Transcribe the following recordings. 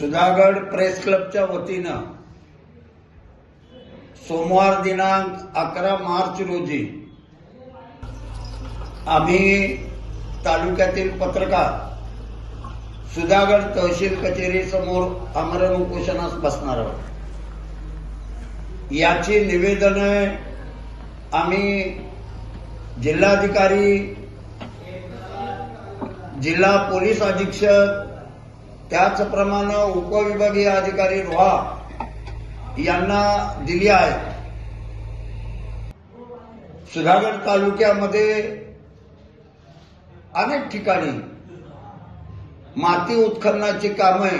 Sudhagad press क्लबच्या वतीनं सोमवार दिनांक अकरा मार्च रोजी आम्ही तालुक्यातील पत्रकार सुधागड तहसील कचेरी समोर आमरण उपोषणास बसणार आहोत. याची निवेदने आम्ही जिल्हाधिकारी जिल्हा पोलीस अधीक्षक त्याचप्रमाणे उपविभागीय अधिकारी रोहा यांना दिली आहे. सुधागड तालुक्यामध्ये अनेक ठिकाणी माती उत्खननाची कामे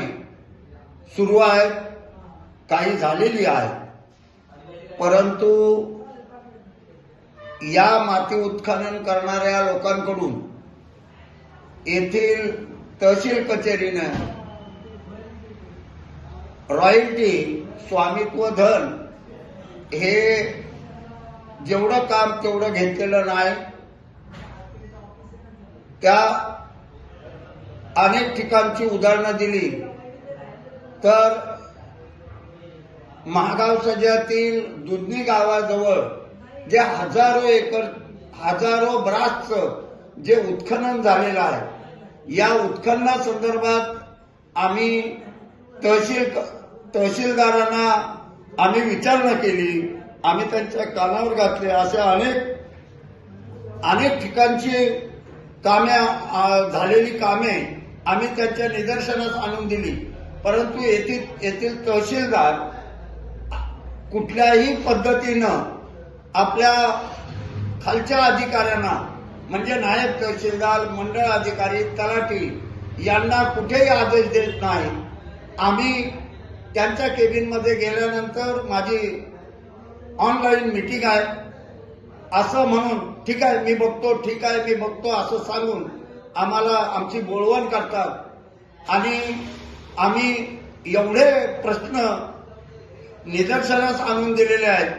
सुरू आहेत काही झालेली आहेत. परंतु या माती उत्खनन करणाऱ्या लोकांकडून येथील तहसील कचेरीनं रॉयल्टी स्वामित्व धन हे जेवढं काम तेवढं घेतलेलं नाही त्या अनेक ठिकाणची उदाहरणं दिली. तर महागाव सज्यातील दुधनी गावाजवळ जे हजारो एकर हजारो ब्रासचं जे उत्खनन झालेलं आहे या उत्खननासंदर्भात आम्ही तहसील तहसीलदारांना आम्ही विचारणा केली. आम्ही त्यांच्या कानावर घातले. अशा अनेक अनेक ठिकाणची कामे झालेली कामे आम्ही त्यांच्या निदर्शनास आणून दिली. परंतु येथील येथील तहसीलदार कुठल्याही पद्धतीनं आपल्या खालच्या अधिकाऱ्यांना म्हणजे नायब तहसीलदार मंडळ अधिकारी तलाठी यांना कुठेही आदेश देत नाही. आम्ही त्यांच्या केबिनमध्ये गेल्यानंतर माझी ऑनलाईन मीटिंग आहे. असं म्हणून ठीक आहे मी बघतो ठीक आहे मी बघतो असं सांगून आम्हाला आमची बोळवण करतात. आणि आम्ही एवढे प्रश्न निदर्शनास आणून दिलेले आहेत.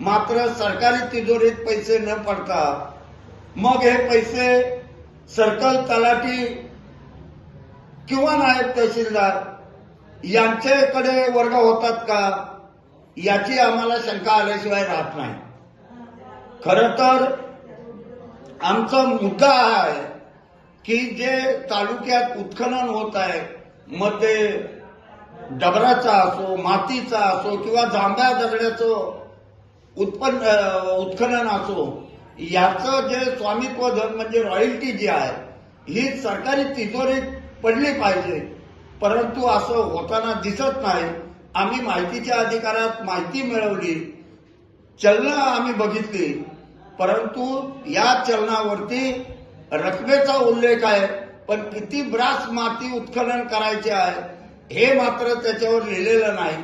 मात्र सरकारी तिजोरीत पैसे न पडता मग हे पैसे सर्कल तलाठी किंवा नायब तहसीलदार यांच्याकडे वर्ग होतात का? याची आम्हाला शंका आल्याशिवाय राहत नाही. खर तर आमचा मुद्दा आहे की जे तालुक्यात उत्खनन होत आहे मग ते डबराचा असो मातीचा असो किंवा जांभ्या दगड्याचं उत्पन्न उत्खनन असो याचं जे स्वामित्व धन म्हणजे रॉयल्टी जी आहे ही सरकारी तिजोरीत पडली पाहिजे. परंतु असं होताना दिसत नाही. आम्ही माहितीच्या अधिकारात माहिती मिळवली. चलनं आम्ही बघितली. परंतु या चलनावरती रकमेचा उल्लेख आहे. पण किती ब्रास माती उत्खनन करायचे आहे हे मात्र त्याच्यावर लिहिलेलं नाही.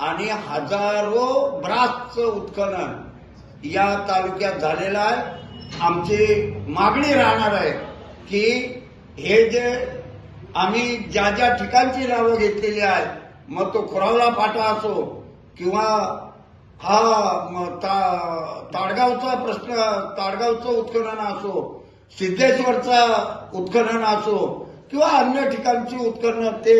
आणि हजारो ब्रासचं उत्खनन या तालुक्यात झालेलं आहे. आमची मागणी राहणार आहे की हे जे आम्ही ज्या ज्या ठिकाणची नावं घेतलेली आहेत मग तो खुरावला फाटा असो किंवा हा ता- ताडगावचा प्रश्न ताडगावचं उत्खनन असो सिद्धेश्वरचा उत्खनन असो किंवा अन्य ठिकाणची उत्खनन ते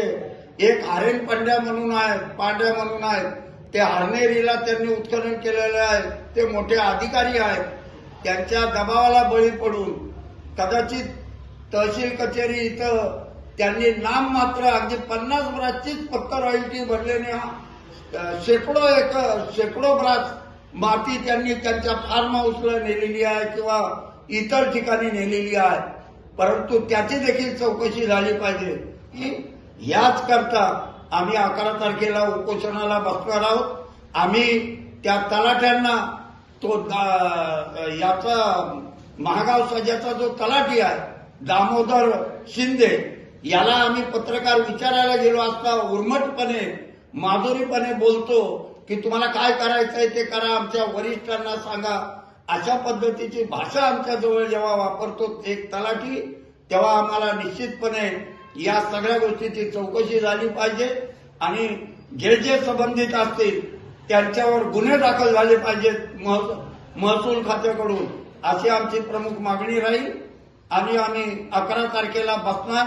एक आर्यन पांड्या म्हणून आहेत पांड्या म्हणून आहेत ते हरनेरीला त्यांनी उत्खनन केलेलं आहे ते मोठे अधिकारी आहेत त्यांच्या दबावाला बळी पडून कदाचित तहसील कचेरी इथं त्यांनी नाम मात्र अगदी पन्नास ब्रासचीच फक्त रॉयल्टी भरल्याने शेकडो एक शेकडो ब्रास माती त्यांनी त्यांच्या फार्म हाऊसला नेलेली आहे किंवा इतर ठिकाणी नेलेली आहे. परंतु त्याची देखील चौकशी झाली पाहिजे की याच करता आम्ही अकरा तारखेला उपोषणाला बसणार आहोत. आम्ही त्या तलाठ्यांना तो दा- याचा महागाव सजाचा जो तलाठी आहे दामोदर शिंदे याला आम्ही पत्रकार विचारायला गेलो असता उर्मटपणे माधुरीपणे बोलतो की तुम्हाला काय करायचंय ते करा आमच्या वरिष्ठांना सांगा. अशा पद्धतीची भाषा आमच्या जवळ जेव्हा वापरतो एक तलाठी तेव्हा आम्हाला निश्चितपणे या सगळ्या गोष्टीची चौकशी झाली पाहिजे आणि जे जे संबंधित असतील त्यांच्यावर गुन्हे दाखल झाले पाहिजेत महसूल खात्याकडून. अशी आमची प्रमुख मागणी राहील. आणि आम्ही अकरा तारखेला बसणार.